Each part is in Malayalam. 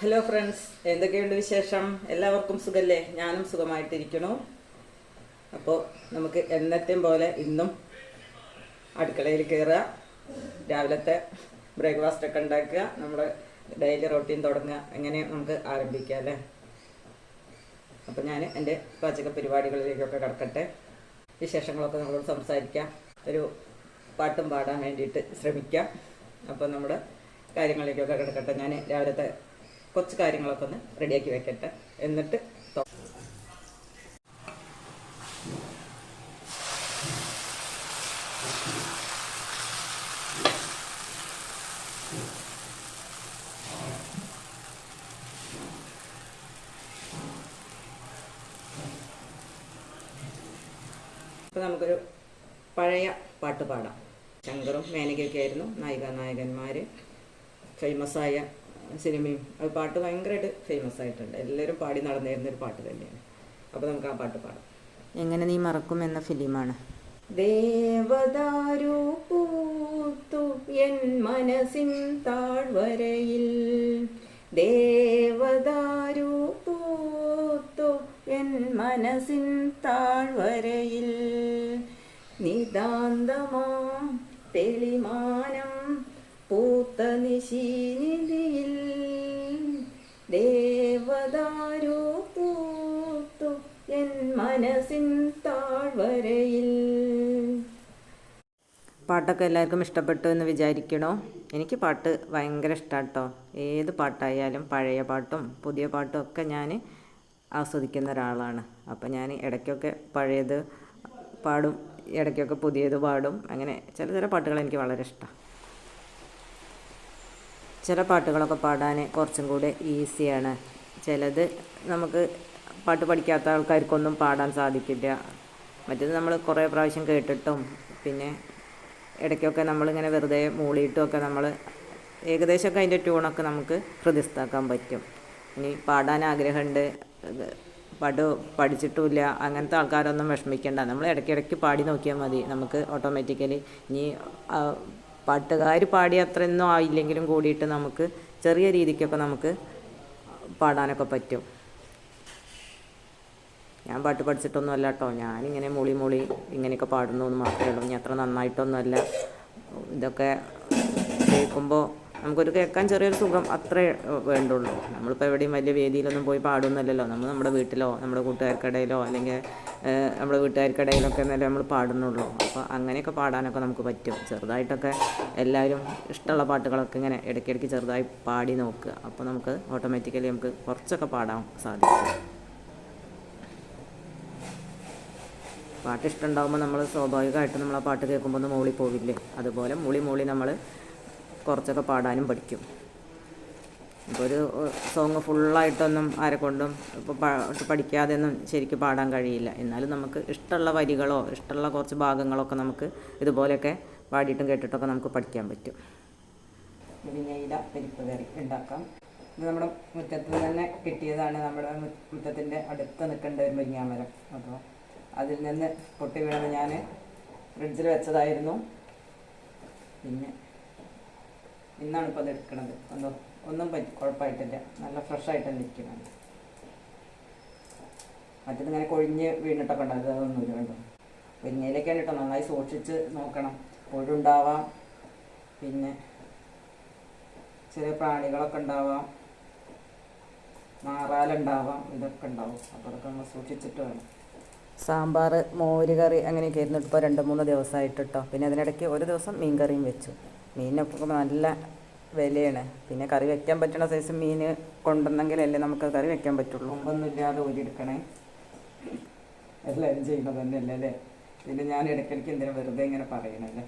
ഹലോ ഫ്രണ്ട്സ് എന്തൊക്കെയുണ്ട് വിശേഷം? എല്ലാവർക്കും സുഖല്ലേ? ഞാനും സുഖമായിട്ടിരിക്കണു അപ്പോൾ നമുക്ക് എന്നത്തെയും പോലെ ഇന്നും അടുക്കളയിൽ കയറുക രാവിലത്തെ ബ്രേക്ക്ഫാസ്റ്റ് ഒക്കെ ഉണ്ടാക്കുക നമ്മുടെ ഡെയിലി റൊട്ടീൻ തുടങ്ങുക അങ്ങനെ നമുക്ക് ആരംഭിക്കാം അല്ലേ? അപ്പോൾ ഞാൻ എന്റെ പാചക പരിപാടികളിലേക്കൊക്കെ കിടക്കട്ടെ. വിശേഷങ്ങളൊക്കെ നമ്മളോട് സംസാരിക്കാം. ഒരു പാട്ടും പാടാൻ വേണ്ടിയിട്ട് ശ്രമിക്കാം. അപ്പോൾ നമ്മുടെ കാര്യങ്ങളിലേക്കൊക്കെ കിടക്കട്ടെ. ഞാൻ രാവിലത്തെ കുറച്ച് കാര്യങ്ങളൊക്കെ ഒന്ന് റെഡിയാക്കി വെക്കട്ടെ. എന്നിട്ട് നമുക്കൊരു പഴയ പാട്ട് പാടാം. ശങ്കറും മേനകയൊക്കെ ആയിരുന്നു. നായിക ഫേമസ് ഫേമസായ സിനിമയും. അത് പാട്ട് ഭയങ്കരമായിട്ട് ഫേമസ് ആയിട്ടുണ്ട്. എല്ലാവരും പാടി നടന്നിരുന്ന ഒരു പാട്ട് തന്നെയാണ്. അപ്പോൾ നമുക്ക് ആ പാട്ട് പാടാം. എങ്ങനെ നീ മറക്കും എന്ന ഫിലിമാണ്. ദേവദാരു പൂത്തു എൻ മനസ്സിൻ താഴ്വരയിൽ. ദേവദാരു പൂത്തു എൻ മനസ്സിൻ താഴ്വരയിൽ. നിതാന്തമാ തെളിമാനം പൂത്ത നിശീനിധിയിൽ ദേവദാരോ പൂത്തു എൻ മനസ്സിൻ താഴ്വരയിൽ പാട്ടൊക്കെ എല്ലാവർക്കും ഇഷ്ടപ്പെട്ടു എന്ന് വിചാരിക്കണോ? എനിക്ക് പാട്ട് ഭയങ്കര ഇഷ്ടമാണ് കേട്ടോ ഏത് പാട്ടായാലും പഴയ പാട്ടും പുതിയ പാട്ടും ഒക്കെ ഞാൻ ആസ്വദിക്കുന്ന ഒരാളാണ്. അപ്പം ഞാൻ ഇടയ്ക്കൊക്കെ പഴയത് പാടും ഇടയ്ക്കൊക്കെ പുതിയത് പാടും അങ്ങനെ ചില ചില പാട്ടുകൾ എനിക്ക് വളരെ ഇഷ്ടമാണ് ചില പാട്ടുകളൊക്കെ പാടാൻ കുറച്ചും കൂടെ ഈസിയാണ്. ചിലത് നമുക്ക് പാട്ട് പഠിക്കാത്ത ആൾക്കാർക്കൊന്നും പാടാൻ സാധിക്കില്ല. മറ്റേത് നമ്മൾ കുറേ പ്രാവശ്യം കേട്ടിട്ടും പിന്നെ ഇടയ്ക്കൊക്കെ നമ്മളിങ്ങനെ വെറുതെ മൂളിയിട്ടും ഒക്കെ നമ്മൾ ഏകദേശമൊക്കെ അതിന്റെ ട്യൂണൊക്കെ നമുക്ക് ഹൃദയസ്ഥാക്കാൻ പറ്റും. ഇനി പാടാൻ ആഗ്രഹമുണ്ട്. പാട്ട് പഠിച്ചിട്ടുമില്ല. അങ്ങനത്തെ ആൾക്കാരൊന്നും വിഷമിക്കേണ്ട. നമ്മൾ ഇടയ്ക്കിടയ്ക്ക് പാടി നോക്കിയാൽ മതി. നമുക്ക് ഓട്ടോമാറ്റിക്കലി ഇനി പാട്ടുകാർ പാടി അത്രയൊന്നും ആയില്ലെങ്കിലും കൂടിയിട്ട് നമുക്ക് ചെറിയ രീതിക്കൊക്കെ നമുക്ക് പാടാനൊക്കെ പറ്റും. ഞാൻ പാട്ട് പഠിച്ചിട്ടൊന്നും അല്ല കേട്ടോ ഞാനിങ്ങനെ മൂളി മൂളി ഇങ്ങനെയൊക്കെ പാടുന്നു എന്ന് മാത്രമേ ഉള്ളൂ. ഇനി അത്ര നന്നായിട്ടൊന്നുമല്ല. ഇതൊക്കെ കേൾക്കുമ്പോൾ നമുക്കൊരു കേൾക്കാൻ ചെറിയൊരു സുഖം അത്രേ വേണ്ടുള്ളൂ. നമ്മളിപ്പോൾ എവിടെയും വലിയ വേദിയിലൊന്നും പോയി പാടുന്നില്ലല്ലോ. നമ്മൾ നമ്മുടെ വീട്ടിലോ നമ്മുടെ കൂട്ടുകാർക്കിടയിലോ അല്ലെങ്കിൽ നമ്മുടെ വീട്ടുകാർക്കിടയിലൊക്കെ എന്നല്ലേ നമ്മൾ പാടുന്നുള്ളൂ. അപ്പോൾ അങ്ങനെയൊക്കെ പാടാനൊക്കെ നമുക്ക് പറ്റും. ചെറുതായിട്ടൊക്കെ എല്ലാവരും ഇഷ്ടമുള്ള പാട്ടുകളൊക്കെ ഇങ്ങനെ ഇടയ്ക്കിടയ്ക്ക് ചെറുതായി പാടി നോക്കുക. അപ്പോൾ നമുക്ക് ഓട്ടോമാറ്റിക്കലി നമുക്ക് കുറച്ചൊക്കെ പാടാൻ സാധിക്കും. പാട്ട് ഇഷ്ടമുണ്ടാകുമ്പോൾ നമ്മൾ സ്വാഭാവികമായിട്ടും നമ്മൾ ആ പാട്ട് കേൾക്കുമ്പോൾ ഒന്ന് മൂളി പോവില്ലേ അതുപോലെ മൂളി മൂളി നമ്മൾ കുറച്ചൊക്കെ പാടാനും പഠിക്കും. ഇപ്പോൾ ഒരു സോങ് ഫുള്ളായിട്ടൊന്നും ആരെ കൊണ്ടും ഇപ്പോൾ പഠിക്കാതെ ഒന്നും ശരിക്കും പാടാൻ കഴിയില്ല. എന്നാലും നമുക്ക് ഇഷ്ടമുള്ള വരികളോ ഇഷ്ടമുള്ള കുറച്ച് ഭാഗങ്ങളൊക്കെ നമുക്ക് ഇതുപോലെയൊക്കെ പാടിയിട്ടും കേട്ടിട്ടൊക്കെ നമുക്ക് പഠിക്കാൻ പറ്റും. മുരിങ്ങയില പരിപ്പ് കറി ഉണ്ടാക്കാം. ഇത് നമ്മുടെ മുറ്റത്ത് തന്നെ കിട്ടിയതാണ് നമ്മുടെ മുറ്റത്തിന്റെ അടുത്ത് നിൽക്കേണ്ട ഒരു മുരിങ്ങാമരം അപ്പോൾ അതിൽ നിന്ന് പൊട്ടി വീണത് ഞാൻ ഫ്രിഡ്ജിൽ വെച്ചതായിരുന്നു. പിന്നെ ഇന്നാണ് ഇപ്പോൾ അത് എടുക്കുന്നത് ഒന്നും ഒന്നും പറ്റി കുഴപ്പമായിട്ടില്ല. നല്ല ഫ്രഷായിട്ടാണ് ഇരിക്കുന്നത് ഇങ്ങനെ കൊഴിഞ്ഞ് വീണിട്ടൊക്കെ ഉണ്ടായത് അതൊന്നുമില്ല കണ്ടോ മുരിങ്ങയിലൊക്കെയാണ് കേട്ടോ. നന്നായി സൂക്ഷിച്ച് നോക്കണം. പുഴുണ്ടാവാം. പിന്നെ ചെറിയ പ്രാണികളൊക്കെ ഉണ്ടാവാം. മാറാലുണ്ടാവാം ഇതൊക്കെ ഉണ്ടാവും. അപ്പോൾ അതൊക്കെ നമ്മൾ സൂക്ഷിച്ചിട്ട് വേണം. സാമ്പാർ മോര് കറി അങ്ങനെയൊക്കെ ആയിരുന്നു. ഇപ്പോൾ രണ്ട് മൂന്ന് ദിവസമായിട്ട് കേട്ടോ പിന്നെ അതിനിടയ്ക്ക് ഒരു ദിവസം മീൻ കറിയും വെച്ചു. മീനൊക്കെ നല്ല വിലയാണ്. പിന്നെ കറി വെക്കാൻ പറ്റുന്ന സൈസ് മീൻ കൊണ്ടുവന്നെങ്കിലല്ലേ നമുക്ക് കറി വെക്കാൻ പറ്റുള്ളൂ. മുമ്പൊന്നുമില്ലാതെ ഊരിയെടുക്കണേ. എല്ലാവരും ചെയ്യുന്നത് തന്നെയല്ലേ അല്ലേ? പിന്നെ ഞാൻ ഇടയ്ക്കിടയ്ക്ക് എന്തിനാ വെറുതെ ഇങ്ങനെ പറയണല്ലേ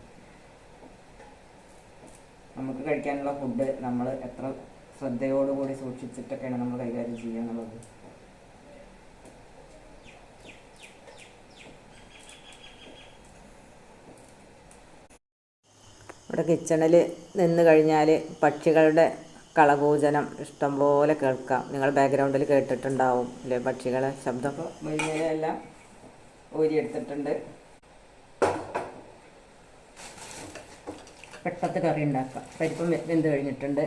നമുക്ക് കഴിക്കാനുള്ള ഫുഡ് നമ്മൾ എത്ര ശ്രദ്ധയോടുകൂടി സൂക്ഷിച്ചിട്ടൊക്കെയാണ് നമ്മൾ കൈകാര്യം ചെയ്യുക എന്നുള്ളത്. ഇവിടെ കിച്ചണിൽ നിന്ന് കഴിഞ്ഞാൽ പക്ഷികളുടെ കളകൂജനം ഇഷ്ടംപോലെ കേൾക്കാം. നിങ്ങൾ ബാക്ക്ഗ്രൗണ്ടിൽ കേട്ടിട്ടുണ്ടാവും അല്ലേ? പക്ഷികളെ ശബ്ദം. മുരിങ്ങയിലെല്ലാം ഊരിയെടുത്തിട്ടുണ്ട് പെട്ടത്ത് കറി ഉണ്ടാക്കാം. പരിപ്പ് വെന്ത് കഴിഞ്ഞിട്ടുണ്ട്.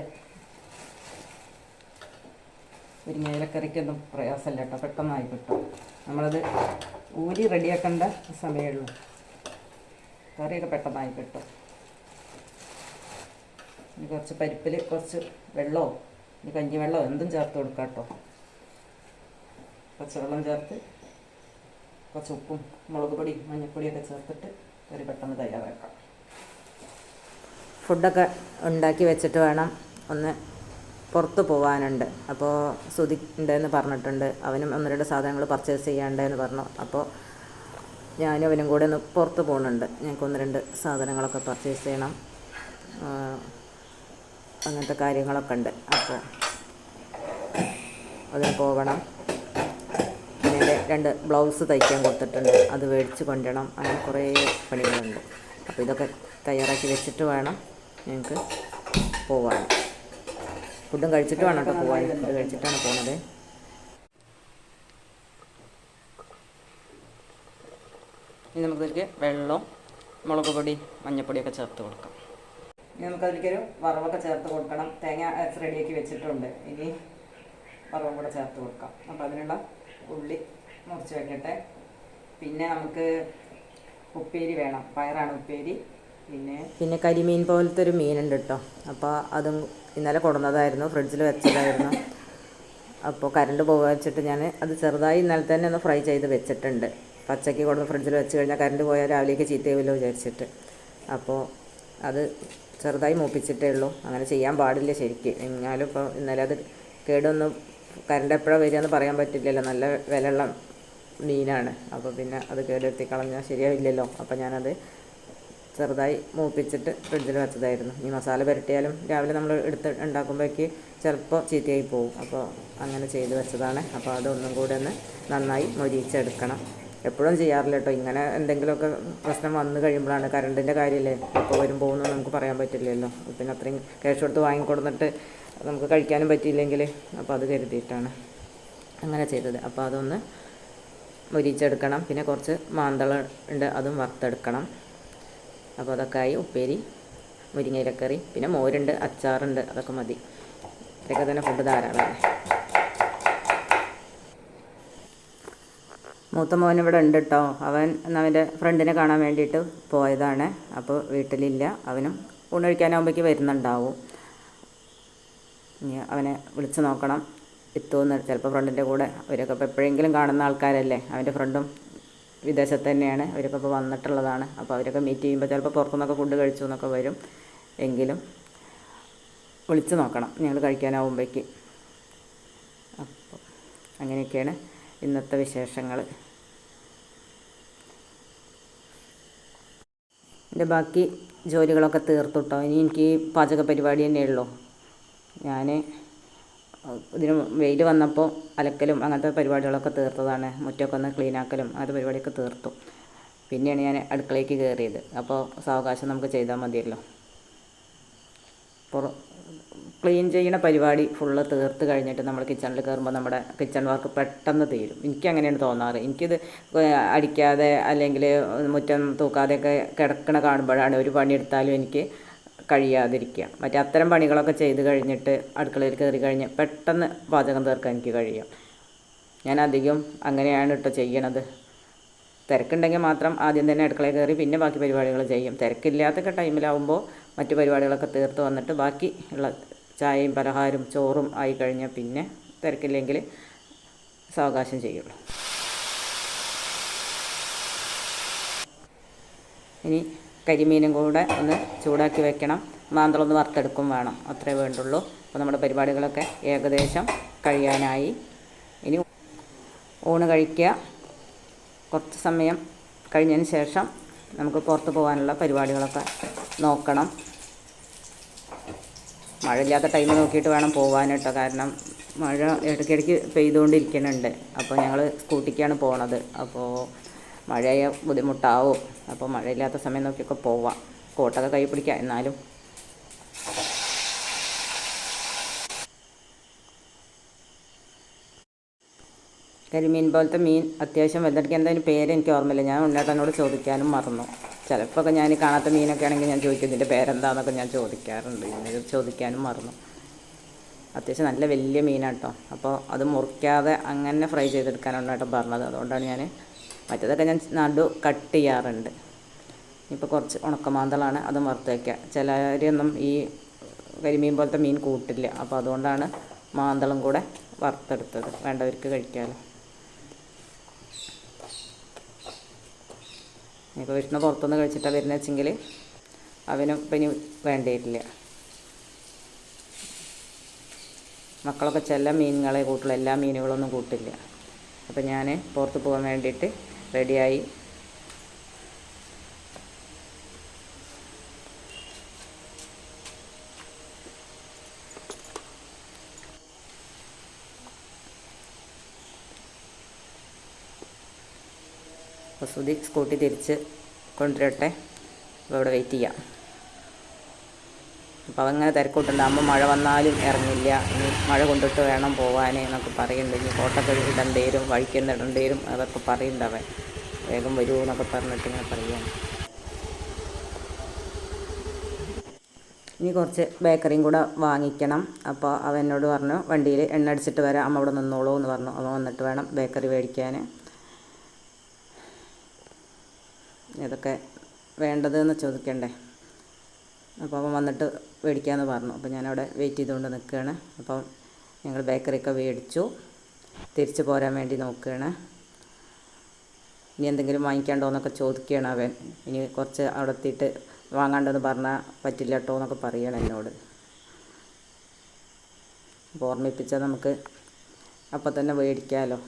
മുരിങ്ങയിലക്കറിക്കൊന്നും പ്രയാസമില്ല കേട്ടോ. പെട്ടെന്നായി കിട്ടും. നമ്മളത് ഊരി റെഡിയാക്കേണ്ട സമയമുള്ളൂ. കറിയൊക്കെ പെട്ടെന്നായി കിട്ടും. ഇനി കുറച്ച് പരിപ്പിൽ കുറച്ച് വെള്ളമോ ഇനി കഞ്ഞി വെള്ളമോ എന്തും ചേർത്ത് കൊടുക്കാം കേട്ടോ. പച്ചവെള്ളം ചേർത്ത് കുറച്ച് ഉപ്പും മുളക് പൊടി മഞ്ഞൾപ്പൊടിയൊക്കെ ചേർത്തിട്ട് കറി പെട്ടെന്ന് തയ്യാറാക്കാം. ഫുഡൊക്കെ ഉണ്ടാക്കി വെച്ചിട്ട് വേണം ഒന്ന് പുറത്ത് പോകാനുണ്ട് അപ്പോൾ സുധി ഉണ്ടെന്ന് പറഞ്ഞിട്ടുണ്ട്. അവനും ഒന്ന് രണ്ട് സാധനങ്ങൾ പർച്ചേസ് ചെയ്യാണ്ടെന്ന് പറഞ്ഞു. അപ്പോൾ ഞാനും അവനും കൂടെ ഒന്ന് പുറത്ത് പോകുന്നുണ്ട് ഞങ്ങൾക്ക് ഒന്ന് രണ്ട് സാധനങ്ങളൊക്കെ പർച്ചേസ് ചെയ്യണം. അങ്ങനത്തെ കാര്യങ്ങളൊക്കെ ഉണ്ട്. അപ്പോൾ അതിന് പോകണം പിന്നെ രണ്ട് ബ്ലൗസ് തയ്ക്കാൻ കൊടുത്തിട്ടുണ്ട്. അത് മേടിച്ച് കൊണ്ടുവരണം. അങ്ങനെ കുറേ പണികളുണ്ട്. അപ്പോൾ ഇതൊക്കെ തയ്യാറാക്കി വെച്ചിട്ട് വേണം ഞങ്ങൾക്ക് പോവാൻ. ഫുഡും കഴിച്ചിട്ട് വേണം കേട്ടോ പോവാൻ. ഫുഡ് കഴിച്ചിട്ടാണ് പോകുന്നത് ഇനി നമുക്കിതിലേക്ക് വെള്ളം മുളക് പൊടി മഞ്ഞൾപ്പൊടിയൊക്കെ ചേർത്ത് കൊടുക്കാം. ഇനി നമുക്കതിലേക്കൊരു വറവൊക്കെ ചേർത്ത് കൊടുക്കണം. തേങ്ങ റെഡിയാക്കി വെച്ചിട്ടുണ്ട്. ഇനി വറവും കൂടെ ചേർത്ത് കൊടുക്കാം. അപ്പോൾ അതിനുള്ള ഉള്ളി മുറിച്ച് വെക്കട്ടെ. പിന്നെ നമുക്ക് ഉപ്പേരി വേണം. പയറാണ് ഉപ്പേരി. പിന്നെ പിന്നെ കരിമീൻ പോലത്തെ ഒരു മീനുണ്ട് കേട്ടോ അപ്പോൾ അതും ഇന്നലെ കൊടുന്നതായിരുന്നു ഫ്രിഡ്ജിൽ വെച്ചതായിരുന്നു. അപ്പോൾ കറണ്ട് പോകാൻ വെച്ചിട്ട് ഞാൻ അത് ചെറുതായി ഇന്നലെ തന്നെ ഒന്ന് ഫ്രൈ ചെയ്ത് വെച്ചിട്ടുണ്ട്. പച്ചയ്ക്ക് കൊടുന്ന് ഫ്രിഡ്ജിൽ വെച്ച് കഴിഞ്ഞാൽ കറണ്ട് പോയാൽ രാവിലേക്ക് ചീത്തയാവില്ലോ വിചാരിച്ചിട്ട്. അപ്പോൾ അത് ചെറുതായി മൂപ്പിച്ചിട്ടേ ഉള്ളൂ. അങ്ങനെ ചെയ്യാൻ പാടില്ല ശരിക്ക്. എന്നാലും ഇപ്പോൾ ഇന്നലെ അത് കേടൊന്നും കരണ്ട് എപ്പോഴാണ് വരിക എന്ന് പറയാൻ പറ്റില്ലല്ലോ. നല്ല വിലയുള്ള മീനാണ്. അപ്പോൾ പിന്നെ അത് കേടെത്തി കളഞ്ഞാൽ ശരിയാവില്ലല്ലോ. അപ്പോൾ ഞാനത് ചെറുതായി മൂപ്പിച്ചിട്ട് ഫ്രിഡ്ജിൽ വെച്ചതായിരുന്നു. ഈ മസാല പുരട്ടിയാലും രാവിലെ നമ്മൾ എടുത്ത് ഉണ്ടാക്കുമ്പോഴേക്ക് ചിലപ്പോൾ ചീത്തയായി പോകും അപ്പോൾ അങ്ങനെ ചെയ്ത് വെച്ചതാണ്. അപ്പോൾ അതൊന്നും കൂടെ ഒന്ന് നന്നായി മൊരിയിച്ചെടുക്കണം. എപ്പോഴും ചെയ്യാറില്ല കേട്ടോ ഇങ്ങനെ എന്തെങ്കിലുമൊക്കെ പ്രശ്നം വന്നു കഴിയുമ്പോഴാണ് കറണ്ടിന്റെ കാര്യമല്ലേ? അപ്പോൾ വരും പോകുന്നു നമുക്ക് പറയാൻ പറ്റില്ലല്ലോ. പിന്നെ അത്രയും ക്യാഷ് കൊടുത്ത് വാങ്ങിക്കൊടുന്നിട്ട് നമുക്ക് കഴിക്കാനും പറ്റിയില്ലെങ്കിൽ അപ്പോൾ അത് കരുതിയിട്ടാണ് അങ്ങനെ ചെയ്തത്. അപ്പോൾ അതൊന്ന് മുരിച്ചെടുക്കണം. പിന്നെ കുറച്ച് മാന്തള ഉണ്ട് അതും വറുത്തെടുക്കണം. അപ്പോൾ അതൊക്കെ ആയി ഉപ്പേരി മുരിങ്ങയിലക്കറി പിന്നെ മോരുണ്ട് അച്ചാറുണ്ട് അതൊക്കെ മതി. ഇതൊക്കെ തന്നെ ഫുഡ് ധാരാളമാണ് മൂത്ത മോൻ ഇവിടെ ഉണ്ട് കേട്ടോ അവൻ അവന്റെ ഫ്രണ്ടിനെ കാണാൻ വേണ്ടിയിട്ട് പോയതാണ്. അപ്പോൾ വീട്ടിലില്ല. അവനും ഊണഴിക്കാനാകുമ്പോഴേക്ക് വരുന്നുണ്ടാവും. ഇനി അവനെ വിളിച്ച് നോക്കണം. എത്തുമെന്ന് ചിലപ്പോൾ ഫ്രണ്ടിന്റെ കൂടെ. അവരൊക്കെ ഇപ്പോൾ എപ്പോഴെങ്കിലും കാണുന്ന ആൾക്കാരല്ലേ? അവന്റെ ഫ്രണ്ടും വിദേശത്ത് തന്നെയാണ്. അവരൊക്കെ ഇപ്പോൾ വന്നിട്ടുള്ളതാണ്. അപ്പോൾ അവരൊക്കെ മീറ്റ് ചെയ്യുമ്പോൾ ചിലപ്പോൾ പുറത്തുനിന്നൊക്കെ ഫുഡ് കഴിച്ചു എന്നൊക്കെ വരും. എങ്കിലും വിളിച്ച് നോക്കണം. ഞങ്ങൾ കഴിക്കാനാവുമ്പോഴേക്ക്. അപ്പോൾ അങ്ങനെയൊക്കെയാണ് ഇന്നത്തെ വിശേഷങ്ങൾ. എന്റെ ബാക്കി ജോലികളൊക്കെ തീർത്തുട്ടോ. ഇനി എനിക്ക് പാചക പരിപാടി തന്നെയുള്ളൂ ഞാൻ ഇതിന് വെയിൽ വന്നപ്പോൾ അലക്കലും അങ്ങനത്തെ പരിപാടികളൊക്കെ തീർത്തതാണ്. മുറ്റമൊക്കെ ഒന്ന് ക്ലീനാക്കലും അങ്ങനത്തെ പരിപാടിയൊക്കെ തീർത്തു. പിന്നെയാണ് ഞാൻ അടുക്കളയ്ക്ക് കയറിയത്. അപ്പോൾ സാവകാശം നമുക്ക് ചെയ്താൽ മതിയല്ലോ. പുറ ക്ലീൻ ചെയ്യുന്ന പരിപാടി ഫുള്ള് തീർത്ത് കഴിഞ്ഞിട്ട് നമ്മൾ കിച്ചണിൽ കയറുമ്പോൾ നമ്മുടെ കിച്ചൺ വർക്ക് പെട്ടെന്ന് തീരും. എനിക്ക് അങ്ങനെയാണ് തോന്നാറ്. എനിക്കിത് അടിക്കാതെ അല്ലെങ്കിൽ മുറ്റം തൂക്കാതെയൊക്കെ കിടക്കണ കാണുമ്പോഴാണ് ഒരു പണിയെടുത്താലും എനിക്ക് കഴിയാതിരിക്കുക. മറ്റേ അത്തരം പണികളൊക്കെ ചെയ്ത് കഴിഞ്ഞിട്ട് അടുക്കളയിൽ കയറി കഴിഞ്ഞ് പെട്ടെന്ന് പാചകം തീർക്കാൻ എനിക്ക് കഴിയും. ഞാൻ അധികം അങ്ങനെയാണ് കേട്ടോ ചെയ്യണത്. തിരക്കുണ്ടെങ്കിൽ മാത്രം ആദ്യം തന്നെ അടുക്കളയിൽ കയറി പിന്നെ ബാക്കി പരിപാടികൾ ചെയ്യും. തിരക്കില്ലാത്തൊക്കെ ടൈമിലാവുമ്പോൾ മറ്റു പരിപാടികളൊക്കെ തീർത്ത് വന്നിട്ട് ബാക്കി ഉള്ള ചായയും പലഹാരവും ചോറും ആയി കഴിഞ്ഞാൽ പിന്നെ തിരക്കില്ലെങ്കിൽ സാവകാശം ചെയ്യുള്ളൂ. ഇനി കരിമീനും കൂടെ ഒന്ന് ചൂടാക്കി വെക്കണം. മാന്തളൊന്ന് വറുത്തെടുക്കും വേണം. അത്രേ വേണ്ടുള്ളൂ. അപ്പോൾ നമ്മുടെ പരിപാടികളൊക്കെ ഏകദേശം കഴിയാനായി. ഇനി ഊണ് കഴിക്കുക. കുറച്ച് സമയം കഴിഞ്ഞതിന് ശേഷം നമുക്ക് പുറത്ത് പോകാനുള്ള പരിപാടികളൊക്കെ നോക്കണം. മഴയില്ലാത്ത ടൈം നോക്കിയിട്ട് വേണം പോകാൻ കേട്ടോ കാരണം മഴ ഇടയ്ക്കിടയ്ക്ക് പെയ്തുകൊണ്ടിരിക്കുന്നുണ്ട്. അപ്പോൾ ഞങ്ങൾ സ്കൂട്ടിക്കാണ് പോണത്. അപ്പോൾ മഴയ ബുദ്ധിമുട്ടാവും. അപ്പോൾ മഴയില്ലാത്ത സമയം നോക്കിയൊക്കെ പോവാം. കോട്ടൊക്കെ കൈ പിടിക്കാം എന്നാലും. കരിമീൻ പോലത്തെ മീൻ അത്യാവശ്യം വലുതെടുക്കുക എന്തായാലും പേര് എനിക്ക് ഓർമ്മയില്ല. ഞാൻ ഉണ്ണേട്ടനോട് ചോദിക്കാനും മറന്നു. ചിലപ്പോൾ ഞാൻ കാണാത്ത മീനൊക്കെ ആണെങ്കിൽ ഞാൻ ചോദിക്കും ഇതിന്റെ പേരെന്താണെന്നൊക്കെ ഞാൻ ചോദിക്കാറുണ്ട്. ഇങ്ങനെ ചോദിക്കാനും മറന്നു. അത്യാവശ്യം നല്ല വലിയ മീനാട്ടോ അപ്പോൾ അത് മുറിക്കാതെ അങ്ങനെ ഫ്രൈ ചെയ്തെടുക്കാനാണ് കേട്ടോ പറഞ്ഞത്. അതുകൊണ്ടാണ് ഞാൻ മറ്റേതൊക്കെ ഞാൻ നടു കട്ട് ചെയ്യാറുണ്ട്. ഇപ്പോൾ കുറച്ച് ഉണക്കമാന്തളാണ് അത് വറുത്ത് വയ്ക്കുക ചിലരൊന്നും ഈ കരിമീൻ പോലത്തെ മീൻ കൂട്ടില്ല. അപ്പോൾ അതുകൊണ്ടാണ് മാന്തളം കൂടെ വറുത്തെടുത്തത്. വേണ്ടവർക്ക് കഴിക്കാമല്ലോ ഇപ്പോൾ വിഷ്ണു പുറത്തുനിന്ന് കഴിച്ചിട്ടാണ് വരുന്നത് വെച്ചെങ്കിൽ അവനും ഇപ്പം ഇനി വേണ്ടിയിട്ടില്ല. മക്കളൊക്കെ ചില മീനുകളെ കൂട്ടുള്ളൂ. എല്ലാ മീനുകളൊന്നും കൂട്ടില്ല. അപ്പം ഞാൻ പുറത്ത് പോകാൻ വേണ്ടിയിട്ട് റെഡിയായി അപ്പോൾ ശ്രുതി സ്കൂട്ടി തിരിച്ച് കൊണ്ടുവരട്ടെ. അപ്പോൾ ഇവിടെ വെയിറ്റ് ചെയ്യാം. അപ്പോൾ അതങ്ങനെ തിരക്കൂട്ടുണ്ട്. അമ്മ മഴ വന്നാലും ഇറങ്ങില്ല. ഇനി മഴ കൊണ്ടിട്ട് വേണം പോകാൻ എന്നൊക്കെ പറയുന്നുണ്ട്. ഇനി കോട്ടൊക്കെ ഇടണ്ടേരും വഴിക്കുന്ന ഇടണ്ടേരും അതൊക്കെ പറയുന്നുണ്ട് അവൻ. വേഗം വരൂ എന്നൊക്കെ പറഞ്ഞിട്ട് ഇങ്ങനെ പറയുകയാണ് ഇനി കുറച്ച് ബേക്കറിയും കൂടെ വാങ്ങിക്കണം. അപ്പോൾ അവനോട് പറഞ്ഞു വണ്ടിയിൽ എണ്ണ അടിച്ചിട്ട് വരാം. അമ്മ അവിടെ നിന്നോളൂ എന്ന് പറഞ്ഞു. അവൻ വന്നിട്ട് വേണം ബേക്കറി മേടിക്കാൻ ഇതൊക്കെ വേണ്ടതെന്ന് ചോദിക്കണ്ടേ? അപ്പോൾ അവൻ വന്നിട്ട് മേടിക്കാമെന്ന് പറഞ്ഞു. അപ്പോൾ ഞാനവിടെ വെയിറ്റ് ചെയ്തുകൊണ്ട് നിൽക്കുകയാണ് അപ്പം ഞങ്ങൾ ബേക്കറിയൊക്കെ മേടിച്ചു. തിരിച്ചു പോരാൻ വേണ്ടി നോക്കുകയാണ് ഇനി എന്തെങ്കിലും വാങ്ങിക്കാണ്ടോ എന്നൊക്കെ ചോദിക്കുകയാണ് അവൻ. ഇനി കുറച്ച് അവിടെ എത്തിയിട്ട് വാങ്ങാണ്ടെന്ന് പറഞ്ഞാൽ പറ്റില്ല കേട്ടോ എന്നൊക്കെ പറയണം എന്നോട്. അപ്പോൾ ഓർമ്മിപ്പിച്ചാൽ നമുക്ക് അപ്പം തന്നെ മേടിക്കാമല്ലോ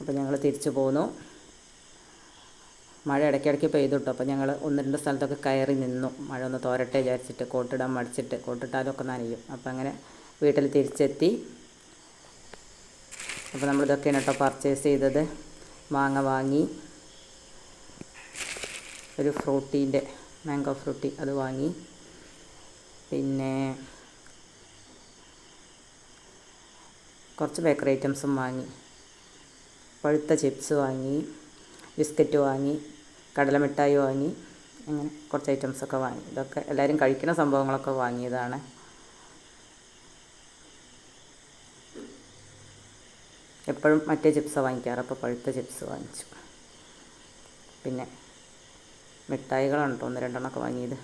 അപ്പോൾ ഞങ്ങൾ തിരിച്ചു പോന്നു. മഴ ഇടയ്ക്കിടയ്ക്ക് പെയ്തു അപ്പോൾ ഞങ്ങൾ ഒന്ന് രണ്ട് സ്ഥലത്തൊക്കെ കയറി നിന്നു. മഴ ഒന്ന് തോരട്ടെ വിചാരിച്ചിട്ട് കോട്ടിടാൻ മടിച്ചിട്ട് കോട്ടിട്ടാലൊക്കെ നനയും. അപ്പോൾ അങ്ങനെ വീട്ടിൽ തിരിച്ചെത്തി. അപ്പോൾ നമ്മളിതൊക്കെയാണ് കേട്ടോ പർച്ചേസ് ചെയ്തത്. മാങ്ങ വാങ്ങി. ഒരു ഫ്രൂട്ടീന്റെ മാംഗോ ഫ്രൂട്ടി അത് വാങ്ങി. പിന്നെ കുറച്ച് ബേക്കറി ഐറ്റംസും വാങ്ങി. പഴുത്ത ചിപ്സ് വാങ്ങി. ബിസ്ക്കറ്റ് വാങ്ങി. കടലമിഠായി വാങ്ങി അങ്ങനെ കുറച്ച് ഐറ്റംസൊക്കെ വാങ്ങി. ഇതൊക്കെ എല്ലാവരും കഴിക്കുന്ന സംഭവങ്ങളൊക്കെ വാങ്ങിയതാണ്. എപ്പോഴും മറ്റേ ചിപ്സ് വാങ്ങിക്കാറ്. അപ്പോൾ പഴുത്ത ചിപ്സ് വാങ്ങിച്ചു. പിന്നെ മിഠായികളാണ് കേട്ടോ ഒന്ന് രണ്ടെണ്ണമൊക്കെ വാങ്ങിയത്.